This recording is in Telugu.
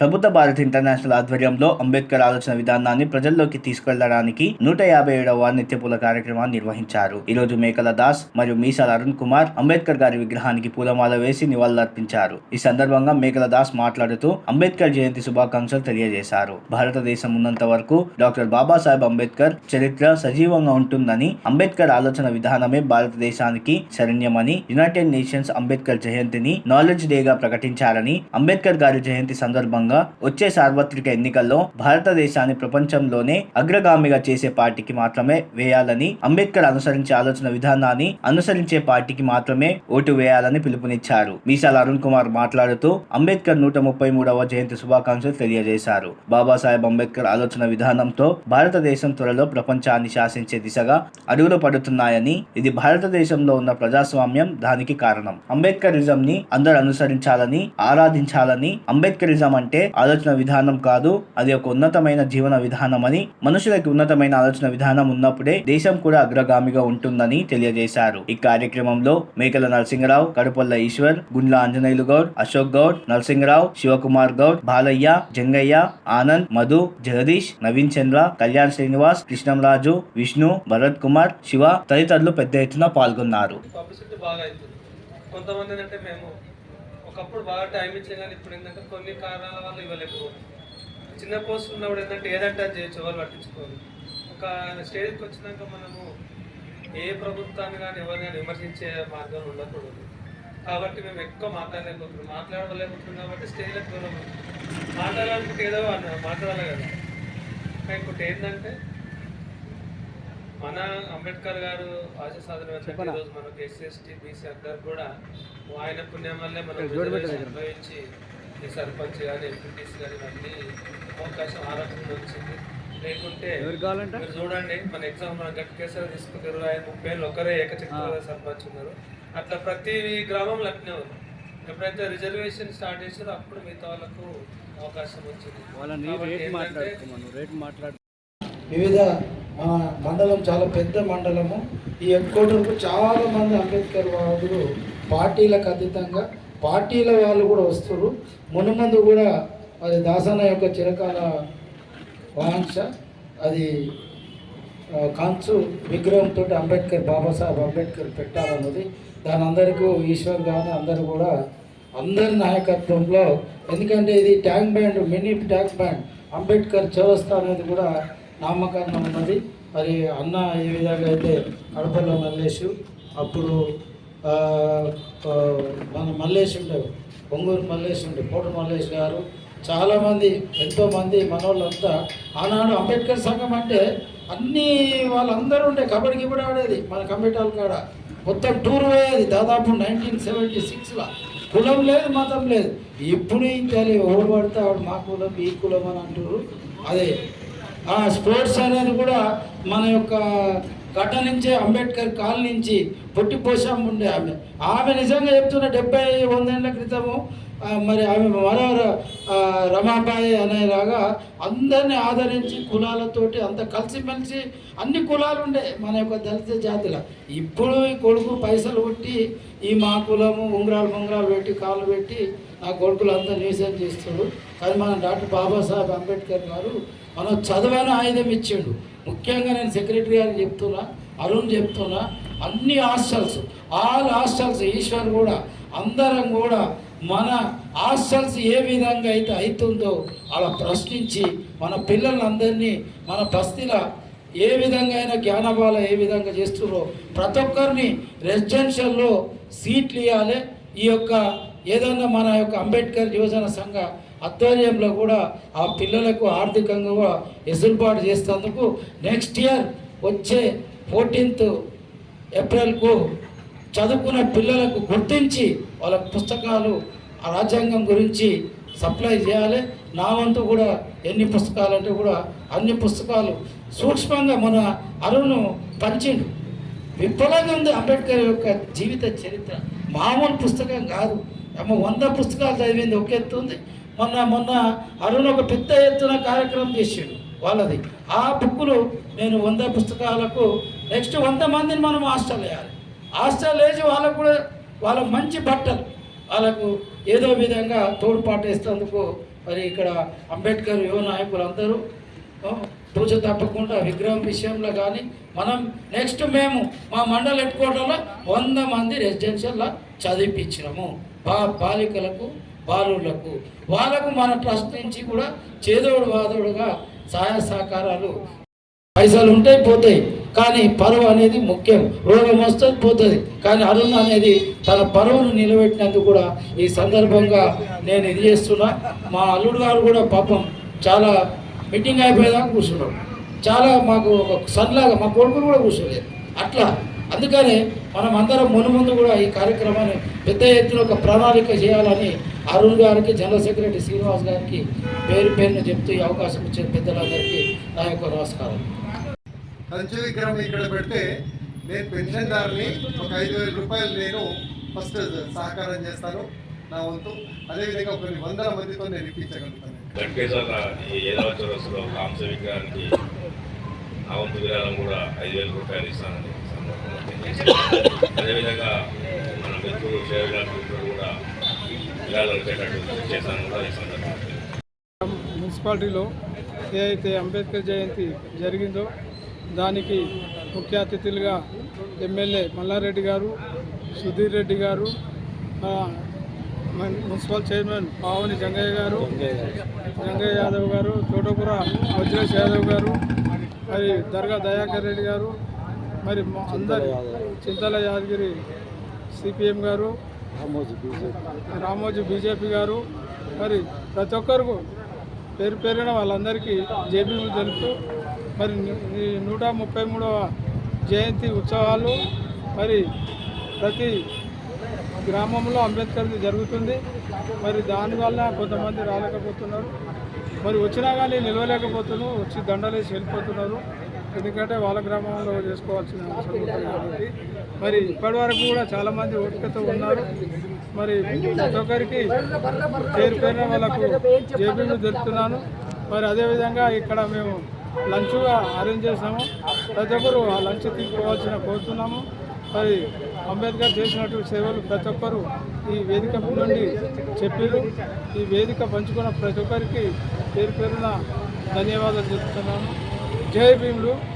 ప్రభుత్వ భారత్ ఇంటర్నేషనల్ ఆధ్వర్యంలో అంబేద్కర్ ఆలోచన విధానాన్ని ప్రజల్లోకి తీసుకెళ్ళడానికి నూట యాభై ఏడవ నిత్యపూల కార్యక్రమాన్ని నిర్వహించారు. ఈ రోజు మేకల దాస్ మరియు మీసాల అరుణ్ కుమార్ అంబేద్కర్ గారి విగ్రహానికి పూలమాల వేసి నివాళులర్పించారు. ఈ సందర్భంగా మేకల దాస్ మాట్లాడుతూ అంబేద్కర్ జయంతి శుభాకాంక్షలు తెలియజేశారు. భారతదేశం ఉన్నంత వరకు డాక్టర్ బాబాసాహెబ్ అంబేద్కర్ చరిత్ర సజీవంగా ఉంటుందని అంబేద్కర్ ఆలోచన విధానమే భారతదేశానికి శరణ్యమని యునైటెడ్ నేషన్స్ అంబేద్కర్ జయంతిని నాలెడ్జ్ డేగా ప్రకటించారని అంబేద్కర్ గారి జయంతి సందర్భంగా వచ్చే సార్వత్రిక ఎన్నికల్లో భారతదేశాన్ని ప్రపంచంలోనే అగ్రగామిగా చేసే పార్టీకి మాత్రమే వేయాలని అంబేద్కర్ అనుసరించే ఆలోచన విధానాన్ని అనుసరించే పార్టీకి మాత్రమే ఓటు వేయాలని పిలుపునిచ్చారు. మీసాల అరుణ్ కుమార్ మాట్లాడుతూ అంబేద్కర్ నూట ముప్పై మూడవ జయంతి శుభాకాంక్షలు తెలియజేశారు. బాబాసాహెబ్ అంబేద్కర్ ఆలోచన విధానంతో భారతదేశం త్వరలో ప్రపంచాన్ని శాసించే దిశగా అడుగులు పడుతున్నాయని ఇది భారతదేశంలో ఉన్న ప్రజాస్వామ్యం దానికి కారణం. అంబేద్కరిజం ని అందరూ అనుసరించాలని ఆరాధించాలని అంబేద్కరిజం అంటే ఆలోచన విధానం కాదు. అది ఒక ఉన్నతమైన జీవన విధానం అని మనుషులకి ఉన్నతమైన ఆలోచన విధానం ఉన్నప్పుడే దేశం కూడా అగ్రగామిగా ఉంటుందని తెలియజేశారు. ఈ కార్యక్రమంలో మేకల నరసింహరావు కడుపొల్ల ఈశ్వర్ గుండ్ల ఆంజనేయులు గౌడ్ అశోక్ గౌడ్ నరసింహరావు శివకుమార్ గౌడ్ బాలయ్య జంగయ్య ఆనంద్ మధు జగదీష్ నవీన్ చంద్ర కళ్యాణ్ శ్రీనివాస్ కృష్ణంరాజు విష్ణు భరత్ కుమార్ శివ తదితరులు పెద్ద ఎత్తున పాల్గొన్నారు. కొంతమంది అంటే మేము ఒకప్పుడు బాగా టైం ఇచ్చే కానీ ఇప్పుడు ఏంటంటే కొన్ని కారణాల వల్ల ఇవ్వలేకపోవచ్చు. చిన్న పోస్ట్ ఉన్నప్పుడు ఏంటంటే ఏదంటే అది చేయొచ్చు ఎవరు పట్టించుకోరు. ఒక స్టేజ్కి వచ్చినాక మనము ఏ ప్రభుత్వాన్ని కానీ ఎవరిని కానీ విమర్శించే మార్గం ఉండకూడదు. కాబట్టి మేము ఎక్కువ మాట్లాడలేకపోతున్నాం. మాట్లాడలేకపోతున్నాం కాబట్టి స్టేజ్లకు దూరం మాట్లాడాలంటే మాట్లాడాలనుకుంటే ఏదో మాట్లాడాలి కదా. కానీ ఇంకోటి ఏంటంటే మన అంబేద్కర్ గారు ఆశ సాధన ఈరోజు మనకు ఎస్సీ ఎస్టీ బీసీ అందరు కూడా ఆయన పుణ్యం వల్లే మనం అనుభవించి ఈ సర్పంచ్ కానీ ఎంపీటీసీ కానీ ఇవన్నీ అవకాశం ఆలోచన వచ్చింది. లేకుంటే మీరు చూడండి మన ఎగ్జామ్ మన గట్కేసారి తీసుకుంటే ఇరవై ఐదు ముప్పై ఏళ్ళు ఒకరే ఏకచక్ర సర్పంచ్ ఉన్నారు. అట్లా ప్రతి గ్రామంలో అట్నే ఉంది. ఎప్పుడైతే రిజర్వేషన్ స్టార్ట్ చేసారో అప్పుడు మిగతా వాళ్ళకు అవకాశం వచ్చింది. వివిధ మన మండలం చాలా పెద్ద మండలము. ఈ హెడ్ క్వార్టర్కు చాలా మంది అంబేద్కర్ వాదులు పార్టీలకు అతీతంగా పార్టీల వాళ్ళు కూడా వస్తారు మునుమందు కూడా అది దాసన్న యొక్క చిరకాల వాంఛ అది కంచు విగ్రహంతో అంబేద్కర్ బాబాసాహెబ్ అంబేద్కర్ పెట్టాలన్నది దాని అందరికీ ఈశ్వర్ కానీ అందరూ కూడా అందరి నాయకత్వంలో ఎందుకంటే ఇది tank bund mini tank bund Ambedkar చౌరస్తా అనేది కూడా నామకరణం ఉన్నది. మరి అన్న ఏ విధంగా అయితే కడపలో మల్లేషు అప్పుడు మన మల్లేష్ ఉండే పొంగూరు మల్లేష్ ఉండే పోటు మల్లేష్ గారు. చాలామంది ఎంతోమంది మనోళ్ళంతా ఆనాడు అంబేద్కర్ సంఘం అంటే అన్ని వాళ్ళందరూ ఉండే కబడ్డీ గిబడి ఆడేది మన కంప్యూటర్ కాడ. మొత్తం టూర్ పోయేది దాదాపు నైన్టీన్ సెవెంటీ సిక్స్లో కులం లేదు మతం లేదు. ఇప్పుడు ఇంకా చేయాలి పడితే ఆవిడ మా కులం ఈ కులం అని అంటారు అదే ఆ స్పోర్ట్స్ అనేది కూడా మన యొక్క గడ్డ నుంచే అంబేద్కర్ కాల్ నుంచి పొట్టి ఉండే ఆమె. ఆమె నిజంగా చెప్తున్న డెబ్బై వందేళ్ళ క్రితము మరి ఆమె మరో రమాబాయి అనేలాగా అందరినీ ఆదరించి కులాలతోటి అంత కలిసిమెలిసి అన్ని కులాలు ఉండే మన యొక్క దళిత జాతిలో. ఇప్పుడు ఈ కొడుకు పైసలు కొట్టి ఈ మా కులము ఉంగరాలు ముంగరాలు పెట్టి కాళ్ళు పెట్టి నా కొడుకులు అంతా నీసం చేస్తున్నారు. కానీ మన డాక్టర్ బాబాసాహెబ్ అంబేద్కర్ గారు మనం చదవని ఆయుధం ఇచ్చిండు. ముఖ్యంగా నేను సెక్రటరీ గారికి చెప్తున్నా అరుణ్ చెప్తున్నా అన్ని హాస్టల్స్ ఆల్ హాస్టల్స్ ఈశ్వర్ కూడా అందరం కూడా మన హాస్టల్స్ ఏ విధంగా అయితే అవుతుందో అలా ప్రశ్నించి మన పిల్లలందరినీ మన బస్తీల ఏ విధంగా అయినా జ్ఞానబాల ఏ విధంగా చేస్తున్నారో ప్రతి ఒక్కరిని రెసిడెన్షియల్లో సీట్లు ఇవ్వాలి ఈ యొక్క ఏదన్నా మన యొక్క అంబేద్కర్ యువజన సంఘ ఆధ్వర్యంలో కూడా ఆ పిల్లలకు ఆర్థికంగా ఎసులుబాటు చేసేందుకు నెక్స్ట్ ఇయర్ వచ్చే ఫోర్టీన్త్ ఏప్రిల్కు చదువుకున్న పిల్లలకు గుర్తించి వాళ్ళ పుస్తకాలు ఆ రాజ్యాంగం గురించి సప్లై చేయాలి. నా వంతు కూడా ఎన్ని పుస్తకాలు అంటే కూడా అన్ని పుస్తకాలు సూక్ష్మంగా మన అరుణ్ పంచిండు. విఫలంగా ఉంది అంబేద్కర్ యొక్క జీవిత చరిత్ర మామూలు పుస్తకం కాదు. అమ్మ వంద పుస్తకాలు చదివింది ఒక ఎత్తు ఉంది. మొన్న మొన్న అరుణ్ ఒక పెద్ద ఎత్తున కార్యక్రమం చేసాడు వాళ్ళది. ఆ బుక్కులు నేను వంద పుస్తకాలకు నెక్స్ట్ వంద మందిని మనం హాస్టల్ వేయాలి. హాస్టల్ వేసి వాళ్ళకు కూడా వాళ్ళ మంచి బట్టలు వాళ్ళకు ఏదో విధంగా తోడ్పాటు ఇస్తేందుకు మరి ఇక్కడ అంబేద్కర్ యువ నాయకులు అందరూ పూజ తప్పకుండా విగ్రహం విషయంలో కానీ మనం నెక్స్ట్ మేము మా మండల హెడ్ క్వార్టర్లో వంద మంది రెసిడెన్షియల్లో చదివిపించినాము బా బాలికలకు బాలులకు వాళ్ళకు మన ట్రస్ట్ నుంచి కూడా చేదోడు వాదోడుగా సహాయ సహకారాలు. పైసలు ఉంటాయి పోతాయి కానీ పరువు అనేది ముఖ్యం. రోగం వస్తుంది పోతుంది కానీ అరుణ్ అనేది తన పరువును నిలబెట్టినందుకు కూడా ఈ సందర్భంగా నేను ఇది చేస్తున్నా. మా అల్లుడు గారు కూడా పాపం చాలా మీటింగ్ అయిపోయేదాకా కూర్చున్నాడు. చాలా మాకు ఒక సన్లాగా మా కొడుకులు కూడా కూర్చోలేదు. అట్లా అందుకనే మనం అందరం మును ముందు కూడా ఈ కార్యక్రమాన్ని పెద్ద ఎత్తున ఒక ప్రణాళిక చేయాలని అరుణ్ గారికి జనరల్ సెక్రటరీ శ్రీనివాస్ గారికి పేరు పేరున చెప్తూ ఈ అవకాశం ఇచ్చిన పెద్దలందరికీ నా యొక్క నమస్కారం. కంచు విగ్రహం ఇక్కడ పెడితే నేను పెన్షన్దారుని ఒక ఐదు వేల రూపాయలు నేను ఫస్ట్ సహకారం చేస్తాను నా వంతు. అదేవిధంగా కొన్ని వందల మందితో నేను ఇప్పించగలుగుతాను. కాంస విగ్రహానికి నా వంతు విరాళం కూడా ఐదు వేల రూపాయలు తెలియజేస్తున్నాను. అదేవిధంగా మన మిత్రులు కూడా చేశాను కూడా ఈ సందర్భంగా. మున్సిపాలిటీలో ఏదైతే అంబేద్కర్ జయంతి జరిగిందో దానికి ముఖ్య అతిథులుగా ఎమ్మెల్యే మల్లారెడ్డి గారు సుధీర్ రెడ్డి గారు మున్సిపల్ చైర్మన్ పావని జంగయ్య గారు జంగయ్య యాదవ్ గారు తోటపుర వజ్రేష్ యాదవ్ గారు మరి దర్గా దయాకర్ రెడ్డి గారు మరి అందరి చింతల యాదగిరి సిపిఎం గారు రామోజీ బీజేపీ. గారు మరి ప్రతి ఒక్కరు పేరు పేరున వాళ్ళందరికీ జేబీలు తెలుపుతూ మరి నూట ముప్పై మూడవ జయంతి ఉత్సవాలు మరి ప్రతి గ్రామంలో అంబేద్కర్ది జరుగుతుంది. మరి దానివల్ల కొంతమంది రాలేకపోతున్నారు. మరి వచ్చినా కానీ నిలవలేకపోతున్నారు వచ్చి దండలేసి వెళ్ళిపోతున్నారు. ఎందుకంటే వాళ్ళ గ్రామంలో చేసుకోవాల్సిన అవసరం ఉంటుంది కాబట్టి. మరి ఇప్పటివరకు కూడా చాలామంది ఓపికతో ఉన్నారు. మరి ప్రతి ఒక్కరికి చేరిపోయిన వాళ్ళకు జేబీలు తెలుపుతున్నాను మరి అదేవిధంగా ఇక్కడ మేము లంచ్గా అరేంజ్ చేసాము ప్రతి ఒక్కరు ఆ లంచ్ తీసుకోవాల్సిన కోరుతున్నాము. మరి అంబేద్కర్ చేసినటువంటి సేవలు ప్రతి ఒక్కరు ఈ వేదిక నుండి చెప్పారు ఈ వేదిక పంచుకున్న ప్రతి ఒక్కరికి పేరు పేరున ధన్యవాదాలు చెప్తున్నాను. జై భీములు.